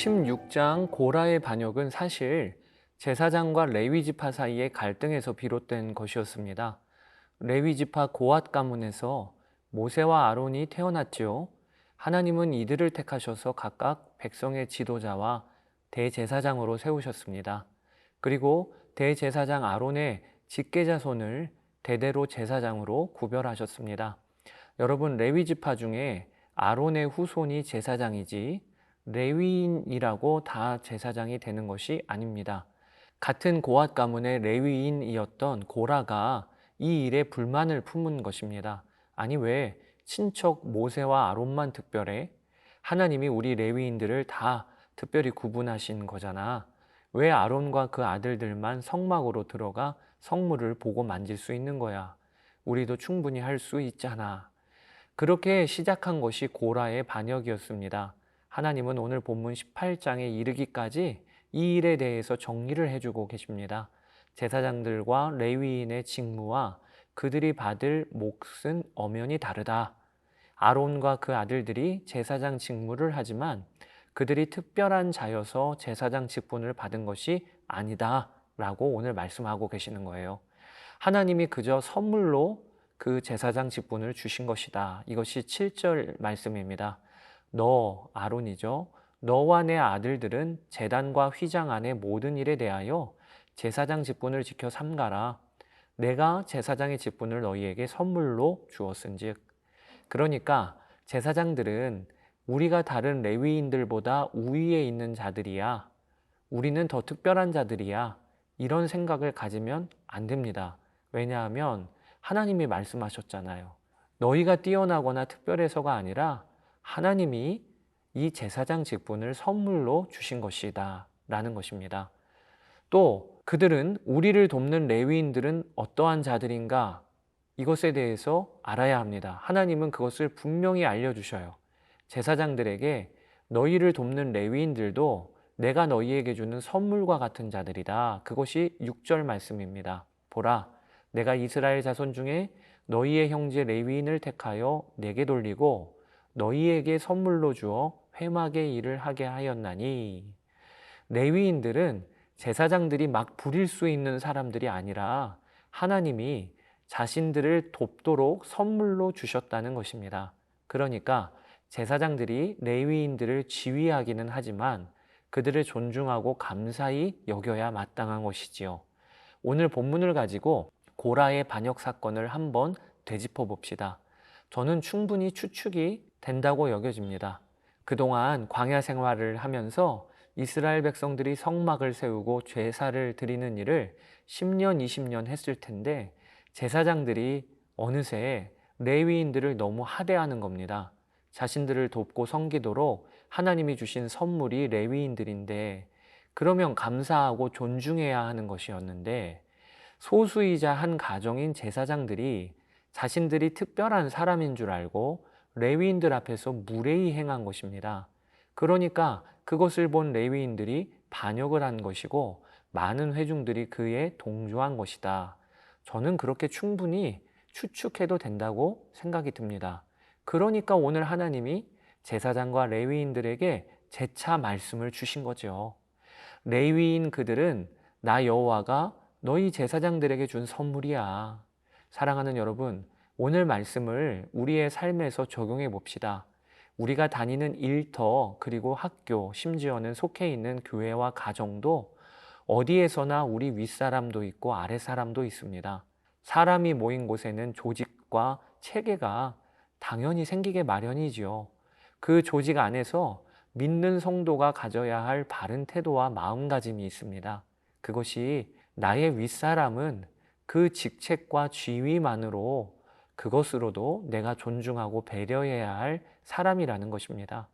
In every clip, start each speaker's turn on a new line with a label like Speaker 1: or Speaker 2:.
Speaker 1: 16장 고라의 반역은 사실 제사장과 레위 지파 사이의 갈등에서 비롯된 것이었습니다. 레위 지파 고앗 가문에서 모세와 아론이 태어났지요. 하나님은 이들을 택하셔서 각각 백성의 지도자와 대제사장으로 세우셨습니다. 그리고 대제사장 아론의 직계자손을 대대로 제사장으로 구별하셨습니다. 여러분 레위 지파 중에 아론의 후손이 제사장이지 레위인이라고 다 제사장이 되는 것이 아닙니다. 같은 고앗 가문의 레위인이었던 고라가 이 일에 불만을 품은 것입니다. 아니 왜 친척 모세와 아론만 특별해? 하나님이 우리 레위인들을 다 특별히 구분하신 거잖아. 왜 아론과 그 아들들만 성막으로 들어가 성물을 보고 만질 수 있는 거야? 우리도 충분히 할 수 있잖아. 그렇게 시작한 것이 고라의 반역이었습니다. 하나님은 오늘 본문 18장에 이르기까지 이 일에 대해서 정리를 해주고 계십니다. 제사장들과 레위인의 직무와 그들이 받을 몫은 엄연히 다르다. 아론과 그 아들들이 제사장 직무를 하지만 그들이 특별한 자여서 제사장 직분을 받은 것이 아니다. 라고 오늘 말씀하고 계시는 거예요. 하나님이 그저 선물로 그 제사장 직분을 주신 것이다. 이것이 7절 말씀입니다. 너, 아론이죠. 너와 내 아들들은 재단과 휘장 안의 모든 일에 대하여 제사장 직분을 지켜 삼가라. 내가 제사장의 직분을 너희에게 선물로 주었은즉. 그러니까 제사장들은 우리가 다른 레위인들보다 우위에 있는 자들이야. 우리는 더 특별한 자들이야. 이런 생각을 가지면 안 됩니다. 왜냐하면 하나님이 말씀하셨잖아요. 너희가 뛰어나거나 특별해서가 아니라 하나님이 이 제사장 직분을 선물로 주신 것이다. 라는 것입니다. 또 그들은 우리를 돕는 레위인들은 어떠한 자들인가 이것에 대해서 알아야 합니다. 하나님은 그것을 분명히 알려주셔요. 제사장들에게 너희를 돕는 레위인들도 내가 너희에게 주는 선물과 같은 자들이다. 그것이 6절 말씀입니다. 보라, 내가 이스라엘 자손 중에 너희의 형제 레위인을 택하여 내게 돌리고 너희에게 선물로 주어 회막의 일을 하게 하였나니 레위인들은 제사장들이 막 부릴 수 있는 사람들이 아니라 하나님이 자신들을 돕도록 선물로 주셨다는 것입니다. 그러니까 제사장들이 레위인들을 지휘하기는 하지만 그들을 존중하고 감사히 여겨야 마땅한 것이지요. 오늘 본문을 가지고 고라의 반역 사건을 한번 되짚어 봅시다. 저는 충분히 추측이 된다고 여겨집니다. 그동안 광야 생활을 하면서 이스라엘 백성들이 성막을 세우고 제사를 드리는 일을 10년, 20년 했을 텐데 제사장들이 어느새 레위인들을 너무 하대하는 겁니다. 자신들을 돕고 섬기도록 하나님이 주신 선물이 레위인들인데 그러면 감사하고 존중해야 하는 것이었는데 소수이자 한 가정인 제사장들이 자신들이 특별한 사람인 줄 알고 레위인들 앞에서 무례히 행한 것입니다. 그러니까 그것을 본 레위인들이 반역을 한 것이고 많은 회중들이 그에 동조한 것이다. 저는 그렇게 충분히 추측해도 된다고 생각이 듭니다. 그러니까 오늘 하나님이 제사장과 레위인들에게 재차 말씀을 주신 거죠. 레위인 그들은 나 여호와가 너희 제사장들에게 준 선물이야. 사랑하는 여러분, 오늘 말씀을 우리의 삶에서 적용해 봅시다. 우리가 다니는 일터, 그리고 학교, 심지어는 속해 있는 교회와 가정도 어디에서나 우리 윗사람도 있고 아랫사람도 있습니다. 사람이 모인 곳에는 조직과 체계가 당연히 생기게 마련이지요. 그 조직 안에서 믿는 성도가 가져야 할 바른 태도와 마음가짐이 있습니다. 그것이 나의 윗사람은 그 직책과 지위만으로 그것으로도 내가 존중하고 배려해야 할 사람이라는 것입니다.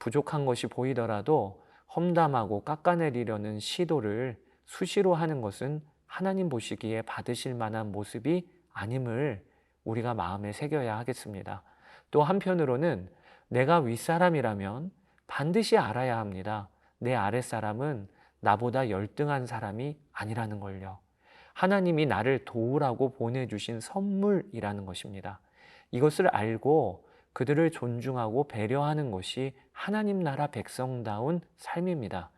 Speaker 1: 부족한 것이 보이더라도 험담하고 깎아내리려는 시도를 수시로 하는 것은 하나님 보시기에 받으실 만한 모습이 아님을 우리가 마음에 새겨야 하겠습니다. 또 한편으로는 내가 윗사람이라면 반드시 알아야 합니다. 내 아랫사람은 나보다 열등한 사람이 아니라는 걸요. 하나님이 나를 도우라고 보내주신 선물이라는 것입니다. 이것을 알고 그들을 존중하고 배려하는 것이 하나님 나라 백성다운 삶입니다.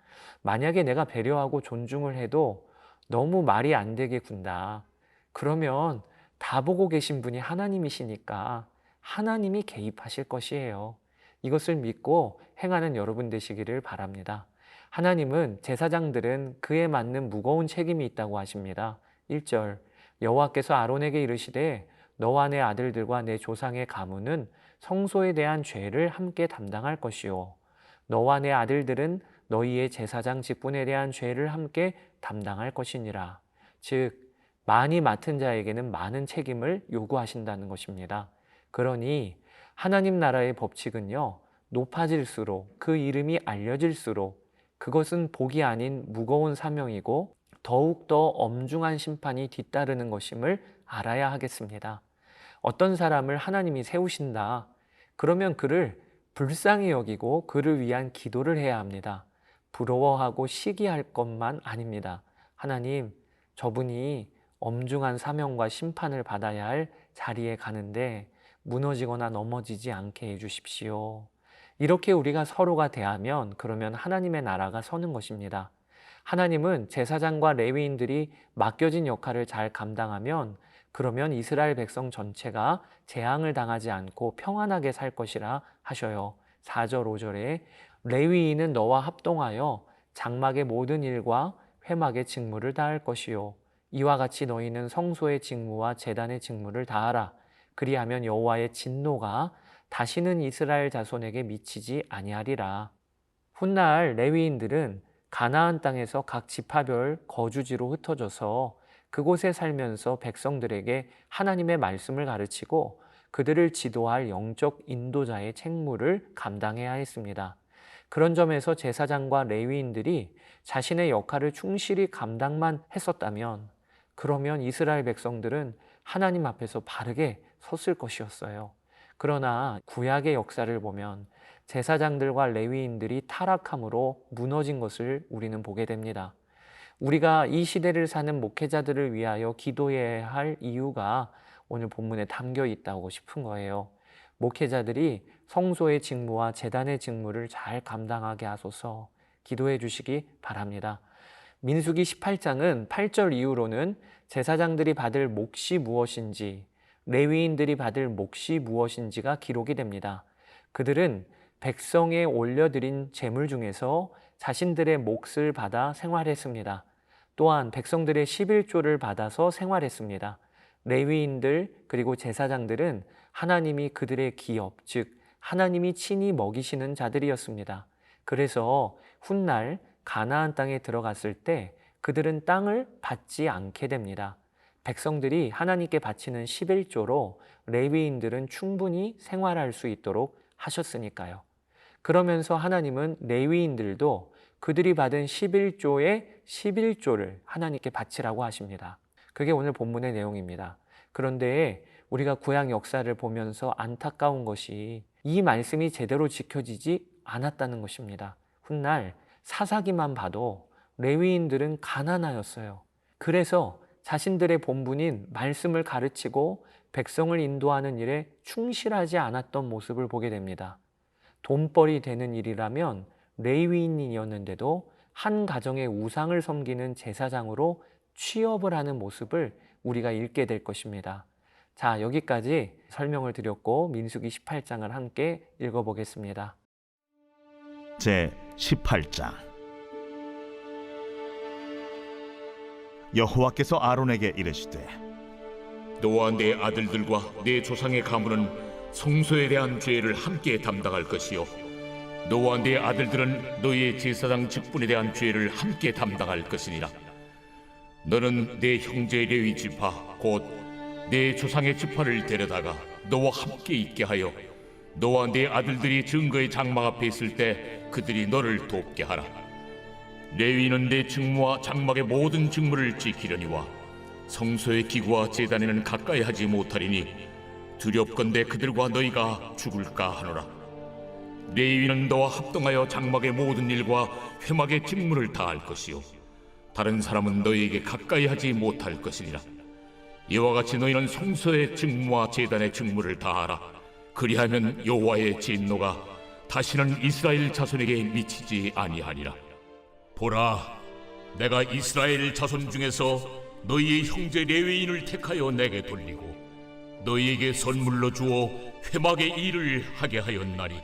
Speaker 1: 만약에 내가 배려하고 존중을 해도 너무 말이 안 되게 군다. 그러면 다 보고 계신 분이 하나님이시니까 하나님이 개입하실 것이에요. 이것을 믿고 행하는 여러분 되시기를 바랍니다. 하나님은 제사장들은 그에 맞는 무거운 책임이 있다고 하십니다. 1절 여호와께서 아론에게 이르시되 너와 내 아들들과 내 조상의 가문은 성소에 대한 죄를 함께 담당할 것이요 너와 내 아들들은 너희의 제사장 직분에 대한 죄를 함께 담당할 것이니라. 즉 많이 맡은 자에게는 많은 책임을 요구하신다는 것입니다. 그러니 하나님 나라의 법칙은요. 높아질수록 그 이름이 알려질수록 그것은 복이 아닌 무거운 사명이고 더욱더 엄중한 심판이 뒤따르는 것임을 알아야 하겠습니다. 어떤 사람을 하나님이 세우신다. 그러면 그를 불쌍히 여기고 그를 위한 기도를 해야 합니다. 부러워하고 시기할 것만 아닙니다. 하나님, 저분이 엄중한 사명과 심판을 받아야 할 자리에 가는데 무너지거나 넘어지지 않게 해주십시오. 이렇게 우리가 서로가 대하면 그러면 하나님의 나라가 서는 것입니다. 하나님은 제사장과 레위인들이 맡겨진 역할을 잘 감당하면 그러면 이스라엘 백성 전체가 재앙을 당하지 않고 평안하게 살 것이라 하셔요. 4절, 5절에 레위인은 너와 합동하여 장막의 모든 일과 회막의 직무를 다할 것이요. 이와 같이 너희는 성소의 직무와 재단의 직무를 다하라. 그리하면 여호와의 진노가 다시는 이스라엘 자손에게 미치지 아니하리라. 훗날 레위인들은 가나안 땅에서 각 지파별 거주지로 흩어져서 그곳에 살면서 백성들에게 하나님의 말씀을 가르치고 그들을 지도할 영적 인도자의 책무를 감당해야 했습니다. 그런 점에서 제사장과 레위인들이 자신의 역할을 충실히 감당만 했었다면 그러면 이스라엘 백성들은 하나님 앞에서 바르게 섰을 것이었어요. 그러나 구약의 역사를 보면 제사장들과 레위인들이 타락함으로 무너진 것을 우리는 보게 됩니다. 우리가 이 시대를 사는 목회자들을 위하여 기도해야 할 이유가 오늘 본문에 담겨 있다고 싶은 거예요. 목회자들이 성소의 직무와 재단의 직무를 잘 감당하게 하소서 기도해 주시기 바랍니다. 민수기 18장은 8절 이후로는 제사장들이 받을 몫이 무엇인지, 레위인들이 받을 몫이 무엇인지가 기록이 됩니다. 그들은 백성에 올려드린 재물 중에서 자신들의 몫을 받아 생활했습니다. 또한 백성들의 11조를 받아서 생활했습니다. 레위인들 그리고 제사장들은 하나님이 그들의 기업, 즉 하나님이 친히 먹이시는 자들이었습니다. 그래서 훗날 가나안 땅에 들어갔을 때 그들은 땅을 받지 않게 됩니다. 백성들이 하나님께 바치는 11조로 레위인들은 충분히 생활할 수 있도록 하셨으니까요. 그러면서 하나님은 레위인들도 그들이 받은 11조의 11조를 하나님께 바치라고 하십니다. 그게 오늘 본문의 내용입니다. 그런데 우리가 구약 역사를 보면서 안타까운 것이 이 말씀이 제대로 지켜지지 않았다는 것입니다. 훗날 사사기만 봐도 레위인들은 가난하였어요. 그래서 자신들의 본분인 말씀을 가르치고 백성을 인도하는 일에 충실하지 않았던 모습을 보게 됩니다. 돈벌이 되는 일이라면 레위인이었는데도 한 가정의 우상을 섬기는 제사장으로 취업을 하는 모습을 우리가 읽게 될 것입니다. 자, 여기까지 설명을 드렸고 민수기 18장을 함께 읽어보겠습니다.
Speaker 2: 제 18장 여호와께서 아론에게 이르시되
Speaker 3: 너와 내 아들들과 내 조상의 가문은 성소에 대한 죄를 함께 담당할 것이요 너와 내 아들들은 너희의 제사장 직분에 대한 죄를 함께 담당할 것이니라. 너는 내 형제 레위 지파 곧 내 조상의 지파를 데려다가 너와 함께 있게 하여 너와 내 아들들이 증거의 장막 앞에 있을 때 그들이 너를 돕게 하라 레위는 내 직무와 장막의 모든 직무를 지키려니와 성소의 기구와 제단에는 가까이 하지 못하리니 두렵건대 그들과 너희가 죽을까 하노라. 레위는 너와 합동하여 장막의 모든 일과 회막의 직무를 다할 것이요. 다른 사람은 너희에게 가까이 하지 못할 것이니라. 이와 같이 너희는 성소의 직무와 제단의 직무를 다하라. 그리하면 여호와의 진노가 다시는 이스라엘 자손에게 미치지 아니하니라. 보라, 내가 이스라엘 자손 중에서 너희의 형제 레위인을 택하여 내게 돌리고 너희에게 선물로 주어 회막의 일을 하게 하였나니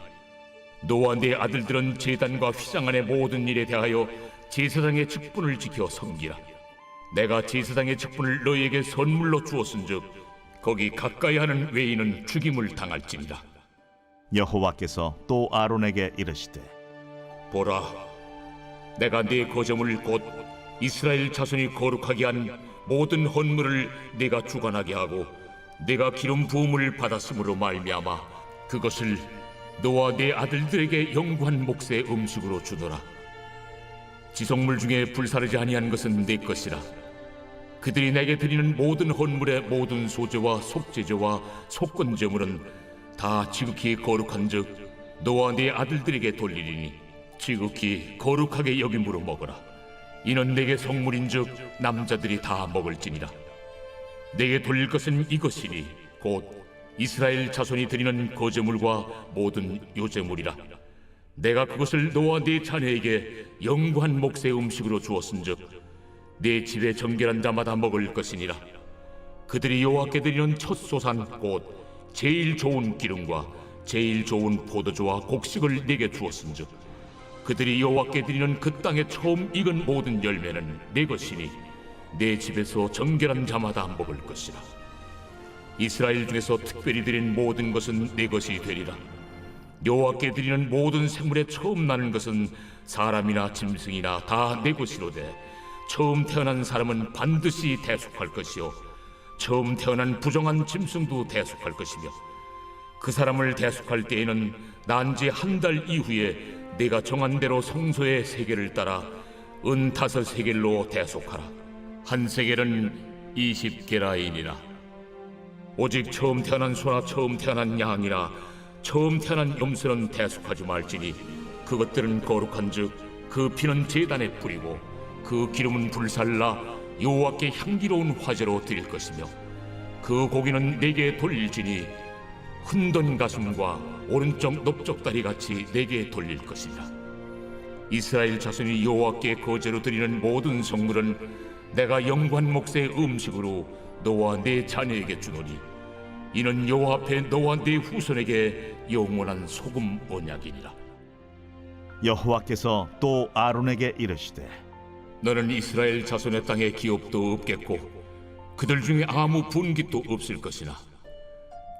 Speaker 3: 너와 내 아들들은 제단과 휘장 안의 모든 일에 대하여 제사장의 직분을 지켜 섬기라. 내가 제사장의 직분을 너희에게 선물로 주었은즉 거기 가까이 하는 외인은 죽임을 당할지니라.
Speaker 2: 여호와께서 또 아론에게 이르시되
Speaker 3: 보라, 내가 네 거점을 곧 이스라엘 자손이 거룩하게 한 모든 헌물을 네가 주관하게 하고 네가 기름 부음을 받았으므로 말미암아 그것을 너와 네 아들들에게 영구한 몫의 음식으로 주노라. 지성물 중에 불사르지 아니한 것은 네 것이라. 그들이 내게 드리는 모든 헌물의 모든 소재와 속재재와 속건제물은 다 지극히 거룩한즉 너와 네 아들들에게 돌리리니 지극히 거룩하게 여김으로 먹어라. 이는 내게 성물인즉 남자들이 다 먹을지니라. 내게 돌릴 것은 이것이니 곧 이스라엘 자손이 드리는 거제물과 모든 요제물이라. 내가 그것을 너와 네 자녀에게 영구한 몫의 음식으로 주었은즉 네 집에 정결한 자마다 먹을 것이니라. 그들이 여호와께 드리는 첫 소산 곧 제일 좋은 기름과 제일 좋은 포도주와 곡식을 내게 주었은즉 그들이 여호와께 드리는 그 땅에 처음 익은 모든 열매는 내 것이니 내 집에서 정결한 자마다 먹을 것이라. 이스라엘 중에서 특별히 드린 모든 것은 내 것이 되리라. 여호와께 드리는 모든 생물에 처음 나는 것은 사람이나 짐승이나 다 내 것이로되 처음 태어난 사람은 반드시 대속할 것이요 처음 태어난 부정한 짐승도 대속할 것이며 그 사람을 대속할 때에는 난지 한 달 이후에 내가 정한 대로 성소의 세계를 따라 은 다섯 세겔로 대속하라. 한 세겔은 이십 게라인이라. 오직 처음 태어난 소나 처음 태어난 양이나 처음 태어난 염소는 대속하지 말지니 그것들은 거룩한즉 그 피는 제단에 뿌리고 그 기름은 불살라 여호와께 향기로운 화제로 드릴 것이며 그 고기는 내게 돌릴지니 흔든 가슴과 오른쪽 넓적다리 같이 내게 돌릴 것이라 이스라엘 자손이 여호와께 거제로 드리는 모든 성물은 내가 영관 몫의 음식으로 너와 내 자녀에게 주노니 이는 여호와 앞에 너와 네 후손에게 영원한 소금 언약이니라.
Speaker 2: 여호와께서 또 아론에게 이르시되
Speaker 3: 너는 이스라엘 자손의 땅에 기업도 없겠고 그들 중에 아무 분깃도 없을 것이나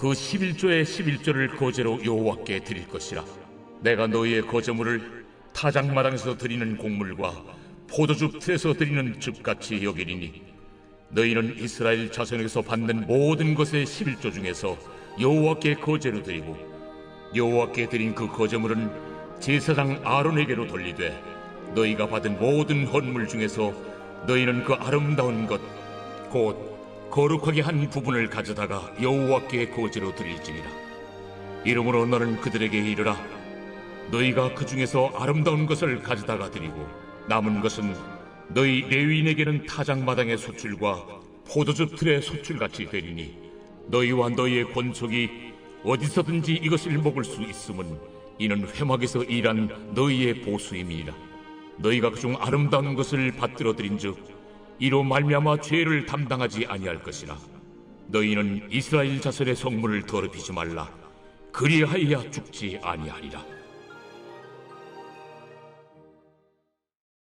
Speaker 3: 그 11조의 11조를 거제로 여호와께 드릴 것이라. 내가 너희의 거제물을 타작마당에서 드리는 곡물과 포도주 틀에서 드리는 즙같이 여기리니 너희는 이스라엘 자손에게서 받는 모든 것의 11조 중에서 여호와께 거제로 드리고 여호와께 드린 그 거제물은 제사장 아론에게로 돌리되 너희가 받은 모든 헌물 중에서 너희는 그 아름다운 것 곧 거룩하게 한 부분을 가져다가 여호와께 거제로 드릴지니라. 이러므로 너는 그들에게 이르라. 너희가 그 중에서 아름다운 것을 가져다가 드리고 남은 것은 너희 레위인에게는 타작마당의 소출과 포도주 틀의 소출같이 되리니 너희와 너희의 권속이 어디서든지 이것을 먹을 수 있음은 이는 회막에서 일한 너희의 보수임이니라. 너희가 그중 아름다운 것을 받들어 드린즉 이로 말미암아 죄를 담당하지 아니할 것이라 너희는 이스라엘 자손의 성물을 더럽히지 말라. 그리하여야 죽지 아니하리라